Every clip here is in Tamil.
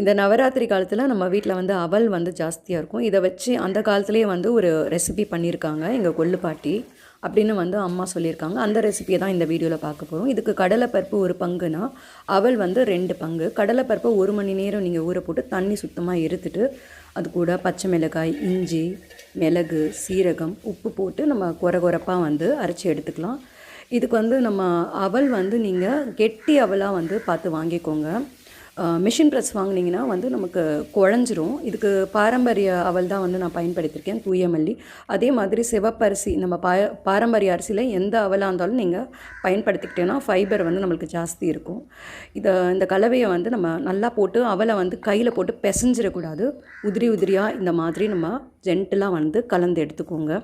இந்த நவராத்திரி காலத்தில் நம்ம வீட்டில் வந்து அவல் வந்து ஜாஸ்தியாக இருக்கும். இதை வச்சு அந்த காலத்துலேயே வந்து ஒரு ரெசிபி பண்ணியிருக்காங்க எங்கள் கொள்ளு பாட்டி அப்படின்னு வந்து அம்மா சொல்லியிருக்காங்க அந்த ரெசிபியை தான் இந்த வீடியோவில் பார்க்க போகிறோம் இதுக்கு கடலைப்பருப்பு ஒரு பங்குனா அவல் வந்து ரெண்டு பங்கு. கடலைப்பருப்பை ஒரு மணி நேரம் நீங்கள் ஊற போட்டு தண்ணி சுத்தமாக இருத்துட்டு அது கூட பச்சை மிளகாய் இஞ்சி மிளகு சீரகம் உப்பு போட்டு நம்ம குறை குறைப்பாக வந்து அரைச்சி எடுத்துக்கலாம். இதுக்கு வந்து நம்ம அவல் வந்து நீங்கள் கெட்டி அவலாக வந்து பார்த்து வாங்கிக்கோங்க. மிஷின் ப்ரெஸ் வாங்கினீங்கன்னா வந்து நமக்கு குழஞ்சிரும். இதுக்கு பாரம்பரிய அவல் தான் வந்து நான் பயன்படுத்தியிருக்கேன் தூய மல்லி அதே மாதிரி சிவப்பரிசி நம்ம பா பாரம்பரிய அரிசியில் எந்த அவலாக இருந்தாலும் நீங்கள் பயன்படுத்திக்கிட்டேன்னா ஃபைபர் வந்து நம்மளுக்கு ஜாஸ்தி இருக்கும். இதை இந்த கலவையை வந்து நம்ம நல்லா போட்டு அவலை வந்து கையில் போட்டு பிசைஞ்சிடக்கூடாது. உதிரி உதிரியாக இந்த மாதிரி நம்ம ஜென்டலாக வந்து கலந்து எடுத்துக்கோங்க.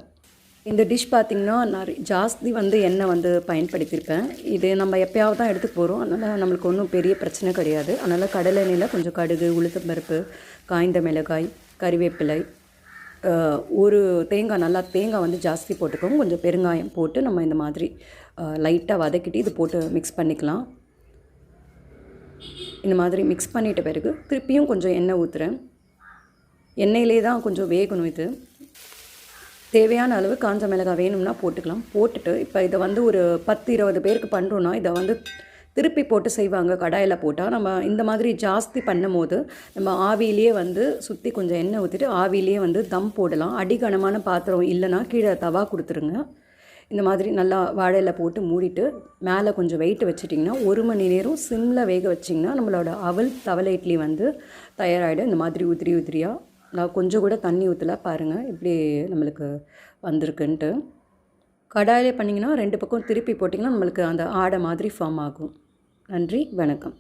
இந்த டிஷ் பார்த்திங்கன்னா நிறைய ஜாஸ்தி வந்து எண்ணெய் வந்து பயன்படுத்தியிருப்பேன். இது நம்ம எப்போயாவது தான் எடுத்து போகிறோம் அதனால் நம்மளுக்கு ஒன்றும் பெரிய பிரச்சனை கிடையாது. அதனால் கடலை எண்ணெயில் கொஞ்சம் கடுகு உளுத்தம்பருப்பு காய்ந்த மிளகாய் கறிவேப்பிலை ஒரு தேங்காய் நல்லா தேங்காய் வந்து ஜாஸ்தி போட்டுக்கோங்க. கொஞ்சம் பெருங்காயம் போட்டு நம்ம இந்த மாதிரி லைட்டாக வதக்கிட்டு இது போட்டு மிக்ஸ் பண்ணிக்கலாம். இந்த மாதிரி மிக்ஸ் பண்ணிட்ட பிறகு திருப்பியும் கொஞ்சம் எண்ணெய் ஊற்றுறேன் எண்ணெயிலே தான் கொஞ்சம் வேகணும் இது. தேவையான அளவு காஞ்ச மிளகாய் வேணும்னா போட்டுக்கலாம். போட்டுட்டு இப்போ இதை வந்து ஒரு பத்து இருபது பேருக்கு பண்ணுறோன்னா இதை வந்து திருப்பி போட்டு செய்வாங்க. கடாயில் போட்டால் நம்ம இந்த மாதிரி ஜாஸ்தி பண்ணும் போது நம்ம ஆவிலேயே வந்து சுற்றி கொஞ்சம் எண்ணெய் ஊற்றிட்டு ஆவியிலேயே வந்து தம் போடலாம். அடிகனமான பாத்திரம் இல்லைன்னா கீழே தவா கொடுத்துருங்க. இந்த மாதிரி நல்லா வாழையில் போட்டு மூடிட்டு மேலே கொஞ்சம் வெயிட் வச்சுட்டிங்கன்னா ஒரு மணி நேரம் சிம்மில் வேக வச்சிங்கன்னா நம்மளோட அவல் தவளை இட்லி வந்து தயாராகிடும் இந்த மாதிரி உதிரி உதிரியாக நான் கொஞ்சம் கூட தண்ணி ஊற்றல பாருங்கள் இப்படி நம்மளுக்கு வந்திருக்குன்ட்டு. கடாயிலே பண்ணிங்கன்னா ரெண்டு பக்கம் திருப்பி போட்டிங்கன்னா நம்மளுக்கு அந்த ஆடை மாதிரி ஃபார்ம் ஆகும். நன்றி வணக்கம்.